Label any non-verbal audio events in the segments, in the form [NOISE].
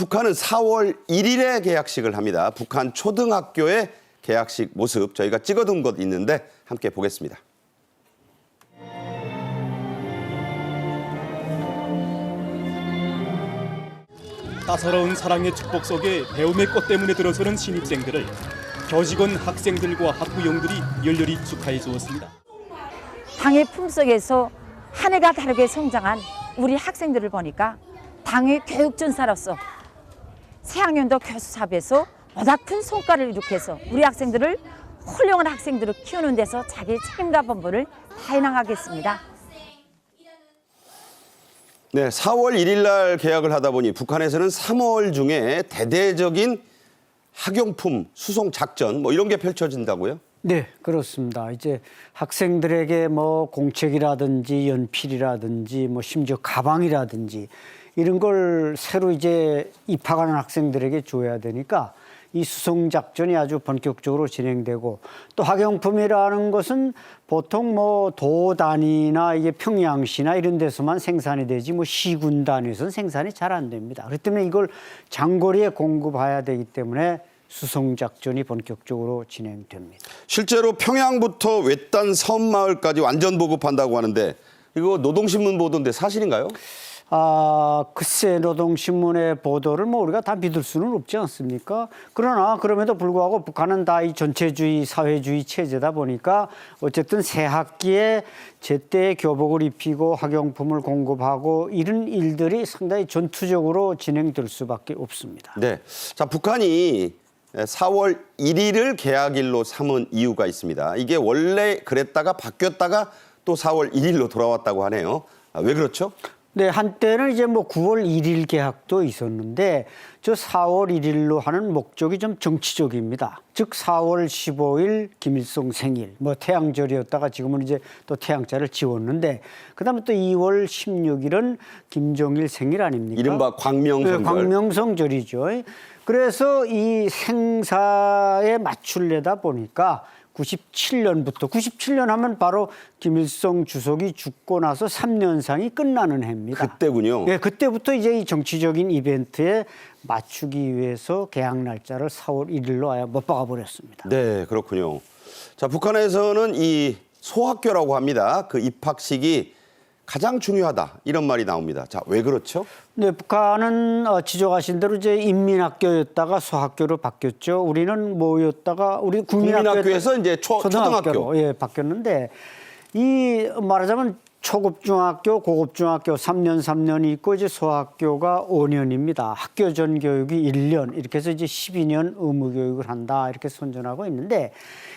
북한은 4월 1일에 개학식을 합니다. 북한 초등학교의 개학식 모습 저희가 찍어둔 것 있는데 함께 보겠습니다. 따사로운 사랑의 축복 속에 배움의 꽃 때문에 들어서는 신입생들을 교직원 학생들과 학부용들이 열렬히 축하해 주었습니다. 당의 품속에서 한 해가 다르게 성장한 우리 학생들을 보니까 당의 교육전사로서 새학년도 교수삽에서 보다 큰 성과를 이룩해서 우리 학생들을 훌륭한 학생들을 키우는 데서 자기 책임과 본분을 다해 나가겠습니다. 네, 4월 1일 날 개학을 하다 보니 북한에서는 3월 중에 대대적인 학용품 수송 작전 뭐 이런 게 펼쳐진다고요? 네, 그렇습니다. 이제 학생들에게 뭐 공책이라든지 연필이라든지 뭐 심지어 가방이라든지 이런 걸 새로 이제 입학하는 학생들에게 줘야 되니까 이 수송 작전이 아주 본격적으로 진행되고 또 학용품이라는 것은 보통 뭐 도 단위나 이게 평양시나 이런 데서만 생산이 되지 뭐 시군 단위에서는 생산이 잘 안 됩니다. 그렇기 때문에 이걸 장거리에 공급해야 되기 때문에 수송 작전이 본격적으로 진행됩니다. 실제로 평양부터 외딴 섬 마을까지 완전 보급한다고 하는데 이거 노동신문 보도인데 사실인가요? 아, 글쎄 노동신문의 보도를 뭐 우리가 다 믿을 수는 없지 않습니까? 그러나 그럼에도 불구하고 북한은 다 이 전체주의 사회주의 체제다 보니까 어쨌든 새 학기에 제때 교복을 입히고 학용품을 공급하고 이런 일들이 상당히 전투적으로 진행될 수밖에 없습니다. 네. 자, 북한이 4월 1일을 개학일로 삼은 이유가 있습니다. 이게 원래 그랬다가 바뀌었다가 또 4월 1일로 돌아왔다고 하네요. 아, 왜 그렇죠? 네, 한때는 이제 뭐 9월 1일 개학도 있었는데 저 4월 1일로 하는 목적이 좀 정치적입니다. 즉 4월 15일 김일성 생일, 뭐 태양절이었다가 지금은 이제 또 태양자를 지웠는데 그다음에 또 2월 16일은 김정일 생일 아닙니까? 이른바 광명성절. 네, 광명성절이죠. 그래서 이 생사에 맞추려다 보니까 97년부터 97년 하면 바로 김일성 주석이 죽고 나서 3년상이 끝나는 해입니다. 그때군요. 예, 그때부터 이제 이 정치적인 이벤트에 맞추기 위해서 개학 날짜를 4월 1일로 아예 못 박아 버렸습니다. 네, 그렇군요. 자, 북한에서는 이 소학교라고 합니다. 그 입학식이 가장 중요하다 이런 말이 나옵니다. 자, 왜 그렇죠? 네, 북한은 어, 지적하신 대로 이제 인민학교였다가 소학교로 바뀌었죠. 우리는 뭐였다가 우리 국민학교에서 이제 초, 초등학교. 예, 바뀌었는데 이 말하자면 초급 중학교, 고급 중학교 3년 3년이 있고 이제 소학교가 5년입니다. 학교 전 교육이 1년 이렇게 해서 이제 12년 의무 교육을 한다 이렇게 선전하고 있는데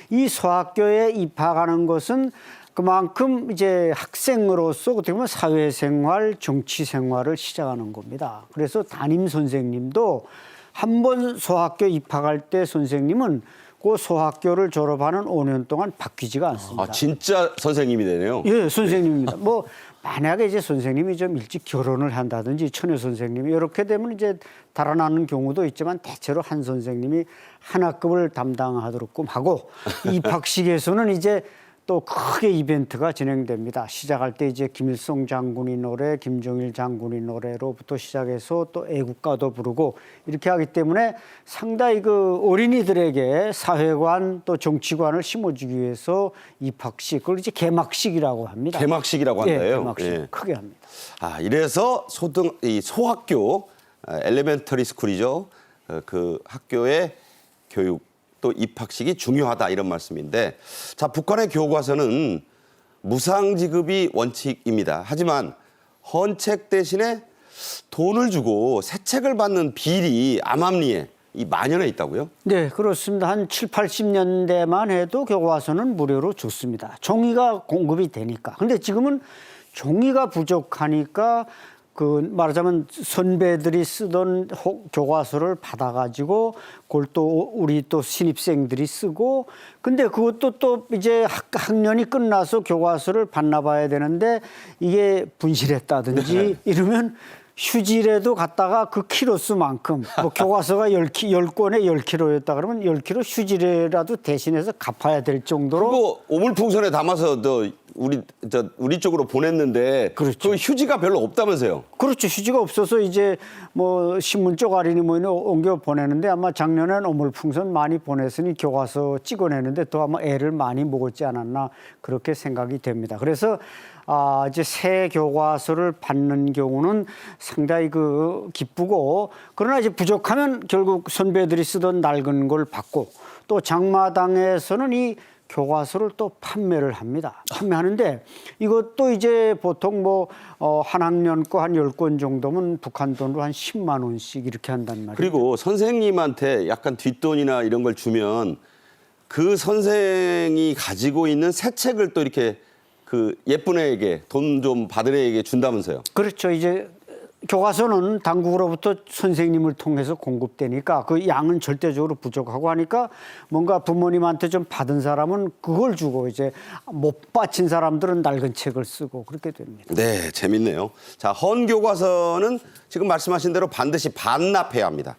이 소학교에 입학하는 것은 그만큼 이제 학생으로서 어떻게 보면 사회생활, 정치생활을 시작하는 겁니다. 그래서 담임 선생님도 한 번 소학교 입학할 때 선생님은 그 소학교를 졸업하는 5년 동안 바뀌지가 않습니다. 아, 진짜 선생님이 되네요. 예, 선생님입니다. 뭐 만약에 이제 선생님이 좀 일찍 결혼을 한다든지 처녀 선생님이 이렇게 되면 이제 달아나는 경우도 있지만 대체로 한 선생님이 한 학급을 담당하도록끔 하고 [LAUGHS] 입학식에서는 이제 또 크게 이벤트가 진행됩니다. 시작할 때 이제 김일성 장군이 노래, 김정일 장군이 노래로부터 시작해서 또 애국가도 부르고 이렇게 하기 때문에 상당히 그 어린이들에게 사회관 또 정치관을 심어주기 위해서 입학식 그걸 이제 개막식이라고 합니다. 개막식이라고 예, 한다요. 개막식 예. 크게 합니다. 아, 이래서 소등 이 소학교 아, 엘레멘터리 스쿨이죠. 어, 그 학교의 교육 또 입학식이 중요하다 이런 말씀인데 자, 북한의 교과서는 무상 지급이 원칙입니다. 하지만 헌책 대신에 돈을 주고 새 책을 받는 비리 암암리에 이 만연해 있다고요? 네, 그렇습니다. 한 7, 80년대만 해도 교과서는 무료로 줬습니다. 종이가 공급이 되니까. 근데 지금은 종이가 부족하니까 그 말하자면 선배들이 쓰던 호- 교과서를 받아가지고 그걸 또 우리 또 신입생들이 쓰고 근데 그것도 또 이제 학, 학년이 끝나서 교과서를 반납해야 되는데 이게 분실했다든지 이러면 휴지라도 갖다가 그 키로수만큼 뭐 [LAUGHS] 교과서가 열키열권에 10kg였다 그러면 10kg 휴지라도 대신해서 갚아야 될 정도로 그거 오물풍선에 담아서 너 우리 저 우리 쪽으로 보냈는데 그렇죠. 그 휴지가 별로 없다면서요. 그렇죠. 휴지가 없어서 이제 뭐 신문 쪽아리니 뭐니 옮겨 보내는데 아마 작년엔 어물풍선 많이 보냈으니 교과서 찍어내는데 또 아마 애를 많이 먹었지 않았나 그렇게 생각이 됩니다. 그래서 아 이제 새 교과서를 받는 경우는 상당히 그 기쁘고 그러나 이제 부족하면 결국 선배들이 쓰던 낡은 걸 받고 또 장마당에서는 이 교과서를 또 판매를 합니다. 판매하는데 이것도 이제 보통 뭐, 어, 한 학년 거 한 열 권 정도면 북한 돈으로 한 10만 원씩 이렇게 한단 말이에요. 그리고 선생님한테 약간 뒷돈이나 이런 걸 주면 그 선생이 가지고 있는 새 책을 또 이렇게 그 예쁜 애에게 돈 좀 받은 애에게 준다면서요. 그렇죠. 이제 교과서는 당국으로부터 선생님을 통해서 공급되니까 그 양은 절대적으로 부족하고 하니까 뭔가 부모님한테 좀 받은 사람은 그걸 주고 이제 못 바친 사람들은 낡은 책을 쓰고 그렇게 됩니다. 네, 재밌네요. 자, 헌 교과서는 지금 말씀하신 대로 반드시 반납해야 합니다.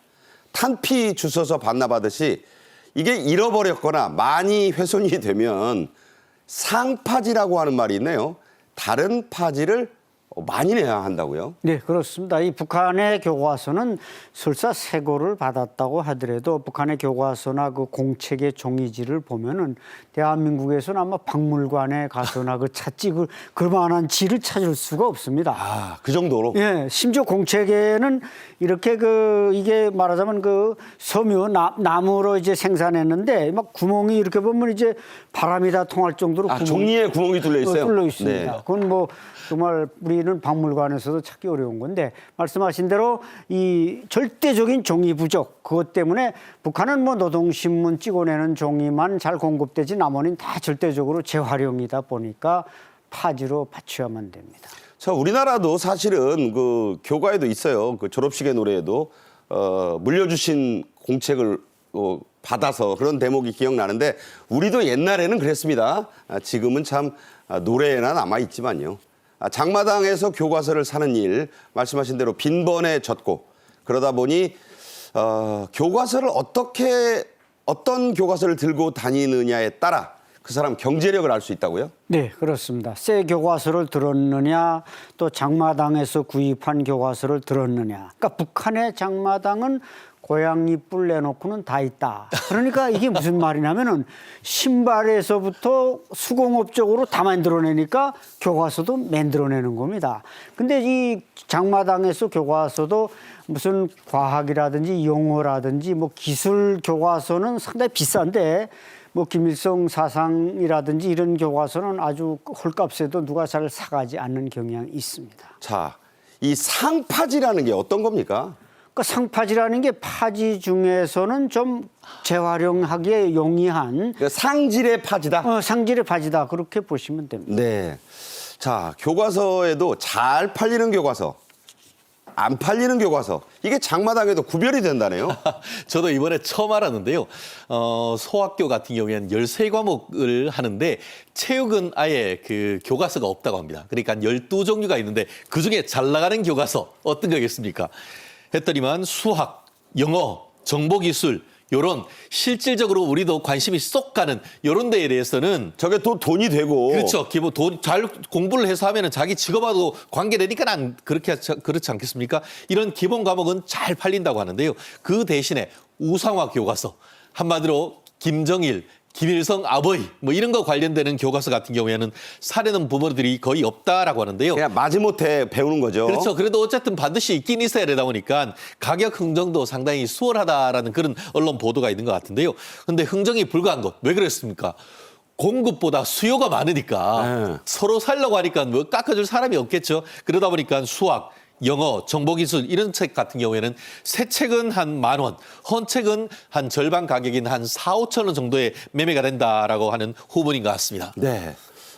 탄피 주셔서 반납하듯이 이게 잃어버렸거나 많이 훼손이 되면 상파지라고 하는 말이 있네요. 다른 파지를 많이 내야 한다고요. 네, 그렇습니다. 이 북한의 교과서는 설사 세고를 받았다고 하더라도 북한의 교과서나 그 공책의 종이지를 보면은 대한민국에서는 아마 박물관에 가서나 그 찾지 그 그만한 지를 찾을 수가 없습니다. 아, 그 정도로. 예, 심지어 공책에는 이렇게 그 이게 말하자면 그 섬유 나, 나무로 이제 생산했는데 막 구멍이 이렇게 보면 이제 바람이 다 통할 정도로 아, 구멍이 종이에 구멍이 뚫려 있어요. 어, 뚫려 있습니다. 네. 그건 뭐 정말 우리 는 박물관에서도 찾기 어려운 건데 말씀하신 대로 이 절대적인 종이 부족 그것 때문에 북한은 뭐 노동신문 찍어내는 종이만 잘 공급되지 나머지는 다 절대적으로 재활용이다 보니까 파지로 받쳐야만 됩니다. 자, 우리나라도 사실은 그 교과에도 있어요. 그 졸업식의 노래에도 어, 물려주신 공책을 어, 받아서 그런 대목이 기억나는데 우리도 옛날에는 그랬습니다. 아, 지금은 참 아, 노래에나 남아 있지만요. 아, 장마당에서 교과서를 사는 일 말씀하신 대로 빈번에 졌고 그러다 보니 어, 교과서를 어떻게 어떤 교과서를 들고 다니느냐에 따라 그 사람 경제력을 알 수 있다고요? 네, 그렇습니다. 새 교과서를 들었느냐, 또 장마당에서 구입한 교과서를 들었느냐. 그러니까 북한의 장마당은 고양이 뿔 내놓고는 다 있다. 그러니까 이게 무슨 말이냐면은 신발에서부터 수공업적으로 다 만들어내니까 교과서도 만들어내는 겁니다. 근데 이 장마당에서 교과서도 무슨 과학이라든지 용어라든지 뭐 기술 교과서는 상당히 비싼데 뭐 김일성 사상이라든지 이런 교과서는 아주 헐값에도 누가 잘 사가지 않는 경향이 있습니다. 자, 이 상파지라는 게 어떤 겁니까? 그러니까 상파지라는 게 파지 중에서는 좀 재활용하기에 용이한 그러니까 상질의 파지다. 어, 상질의 바지다 그렇게 보시면 됩니다. 네. 자, 교과서에도 잘 팔리는 교과서, 안 팔리는 교과서, 이게 장마당에도 구별이 된다네요. [LAUGHS] 저도 이번에 처음 알았는데요. 어, 소학교 같은 경우에는 13과목을 하는데 체육은 아예 그 교과서가 없다고 합니다. 그러니까 12종류가 있는데 그중에 잘 나가는 교과서 어떤 거겠습니까? 했더니만 수학, 영어, 정보기술 요런 실질적으로 우리도 관심이 쏙 가는 요런 데에 대해서는 저게 또 돈이 되고. 그렇죠. 기본 돈 잘 공부를 해서 하면은 자기 직업하고 관계되니까 난 그렇게 그렇지 않겠습니까? 이런 기본 과목은 잘 팔린다고 하는데요. 그 대신에 우상화 교과서 한마디로 김정일, 김일성 아버지 뭐 이런 거 관련되는 교과서 같은 경우에는 사려는 부모들이 거의 없다라고 하는데요. 그냥 마지못해 배우는 거죠. 그렇죠. 그래도 어쨌든 반드시 있긴 있어야 되다 보니까 가격 흥정도 상당히 수월하다라는 그런 언론 보도가 있는 것 같은데요. 근데 흥정이 불가한 것 왜 그랬습니까? 공급보다 수요가 많으니까 네. 서로 살려고 하니까 뭐 깎아줄 사람이 없겠죠. 그러다 보니까 수학, 영어, 정보기술 이런 책 같은 경우에는 새 책은 한 만 원, 헌 책은 한 절반 가격인 한 4, 5천 원 정도에 매매가 된다라고 하는 후문인 것 같습니다. 네.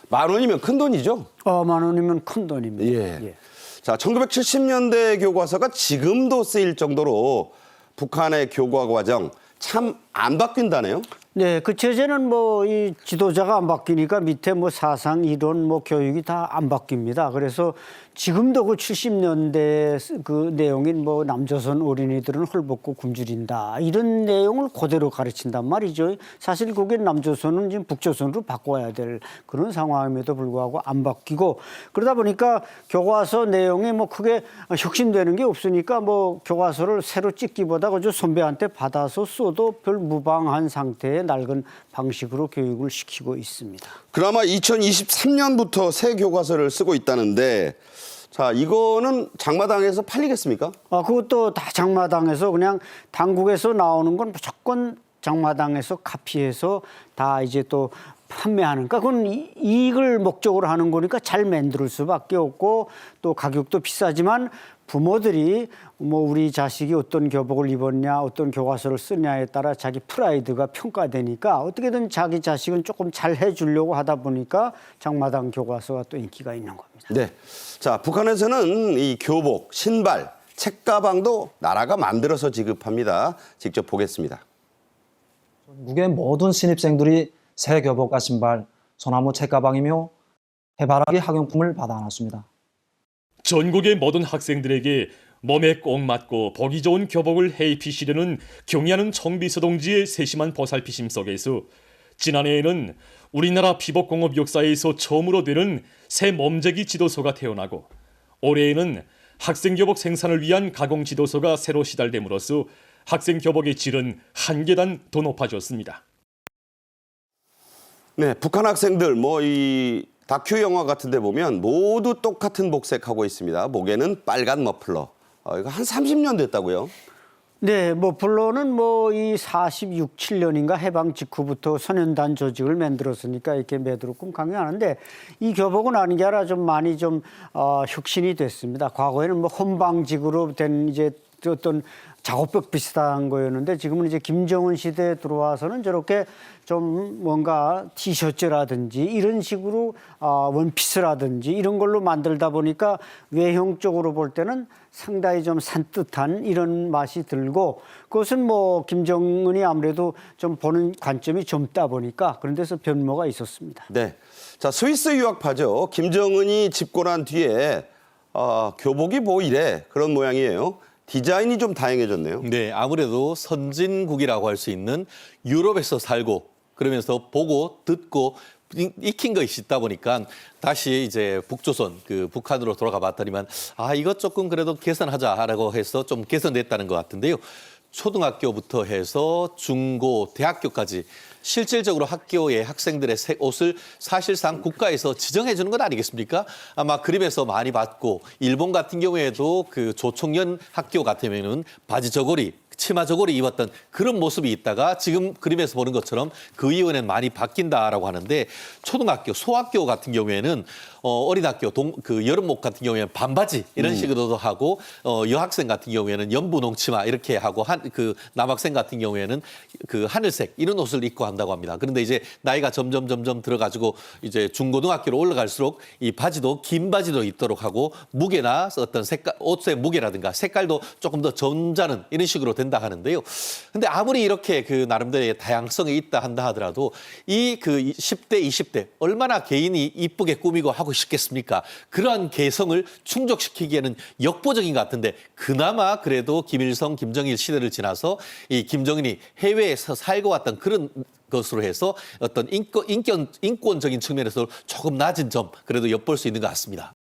만 원이면 큰 돈이죠. 어, 만 원이면 큰 돈입니다. 예. 자, 1970년대 교과서가 지금도 쓰일 정도로 북한의 교과 과정 참 안 바뀐다네요. 네, 그 제재는 뭐 이 지도자가 안 바뀌니까 밑에 뭐 사상, 이론, 뭐 교육이 다 안 바뀝니다. 그래서 지금도 그 70년대 그 내용인 뭐 남조선 어린이들은 헐벗고 굶주린다 이런 내용을 그대로 가르친단 말이죠. 사실 그게 남조선은 지금 북조선으로 바꿔야 될 그런 상황임에도 불구하고 안 바뀌고 그러다 보니까 교과서 내용이 뭐 크게 혁신되는 게 없으니까 뭐 교과서를 새로 찍기보다 그저 선배한테 받아서 써도 별 무방한 상태의 낡은 방식으로 교육을 시키고 있습니다. 그나마 2023년부터 새 교과서를 쓰고 있다는데 자 이거는 장마당에서 팔리겠습니까? 아, 그것도 다 장마당에서 그냥 당국에서 나오는 건 무조건 장마당에서 카피해서 다 이제 또 판매하는, 그러니까 그건 이- 이익을 목적으로 하는 거니까 잘 만들 수밖에 없고 또 가격도 비싸지만 부모들이 뭐 우리 자식이 어떤 교복을 입었냐, 어떤 교과서를 쓰냐에 따라 자기 프라이드가 평가되니까 어떻게든 자기 자식은 조금 잘 해주려고 하다 보니까 장마당 교과서가 또 인기가 있는 겁니다. 네. 자 북한에서는 이 교복, 신발, 책가방도 나라가 만들어서 지급합니다. 직접 보겠습니다. 전국의 모든 신입생들이 새 교복과 신발, 소나무 책가방이며 해바라기 학용품을 받아놨습니다. 전국의 모든 학생들에게 몸에 꼭 맞고 보기 좋은 교복을 해입히시려는 경의하는 청비서 동지의 세심한 보살피심 속에서 지난해에는 우리나라 피복공업 역사에서 처음으로 되는 새 몸재기 지도서가 태어나고 올해에는 학생 교복 생산을 위한 가공 지도서가 새로 시달됨으로써 학생 교복의 질은 한 계단 더 높아졌습니다. 네, 북한 학생들 뭐이 다큐 영화 같은 데 보면 모두 똑같은 복색하고 있습니다. 목에는 빨간 머플러. 어, 이거 한 30년 됐다고요? 네, 뭐 물론은 뭐이 46, 7년인가 해방 직후부터 선연단 조직을 만들었으니까 이렇게 매드로금 강요하는데 이 교복은 아닌 게 아니라 좀 많이 좀 어, 혁신이 됐습니다. 과거에는 뭐 헌방직으로 된 이제 어떤 작업복 비슷한 거였는데 지금은 이제 김정은 시대에 들어와서는 저렇게 좀 뭔가 티셔츠라든지 이런 식으로 아, 원피스라든지 이런 걸로 만들다 보니까 외형적으로 볼 때는 상당히 좀 산뜻한 이런 맛이 들고 그것은 뭐 김정은이 아무래도 좀 보는 관점이 젊다 보니까 그런 데서 변모가 있었습니다. 네. 자, 스위스 유학파죠. 김정은이 집권한 뒤에 어, 교복이 뭐 이래 그런 모양이에요. 디자인이 좀 다양해졌네요. 네, 아무래도 선진국이라고 할 수 있는 유럽에서 살고 그러면서 보고 듣고 이- 익힌 것이 있다 보니까 다시 이제 북조선 그 북한으로 돌아가 봤더니만 아 이것 조금 그래도 개선하자라고 해서 좀 개선됐다는 것 같은데요. 초등학교부터 해서 중고, 대학교까지 실질적으로 학교의 학생들의 색 옷을 사실상 국가에서 지정해 주는 것 아니겠습니까? 아마 그림에서 많이 봤고 일본 같은 경우에도 그 조총련 학교 같으면은 바지 저고리 치마 저고리 입었던 그런 모습이 있다가 지금 그림에서 보는 것처럼 그 이후에는 많이 바뀐다라고 하는데 초등학교, 소학교 같은 경우에는 어, 어린 학교, 동, 그 여름목 같은 경우에는 반바지 이런 식으로도 하고 어, 여학생 같은 경우에는 연분홍 치마 이렇게 하고 한 그 남학생 같은 경우에는 그 하늘색 이런 옷을 입고 한다고 합니다. 그런데 이제 나이가 점점 점점 들어가지고 이제 중고등학교로 올라갈수록 이 바지도 긴 바지도 입도록 하고 무게나 어떤 색깔 옷의 무게라든가 색깔도 조금 더 점잖은 이런 식으로 된다 하는데요. 근데 아무리 이렇게 그 나름대로의 다양성이 있다 한다 하더라도 이 그 10대, 20대 얼마나 개인이 이쁘게 꾸미고 하고 싶겠습니까? 그러한 개성을 충족시키기에는 역보적인 것 같은데 그나마 그래도 김일성, 김정일 시대를 지나서 이 김정은이 해외에서 살고 왔던 그런 것으로 해서 어떤 인권, 인권, 인권적인 측면에서 조금 낮은 점 그래도 엿볼 수 있는 것 같습니다.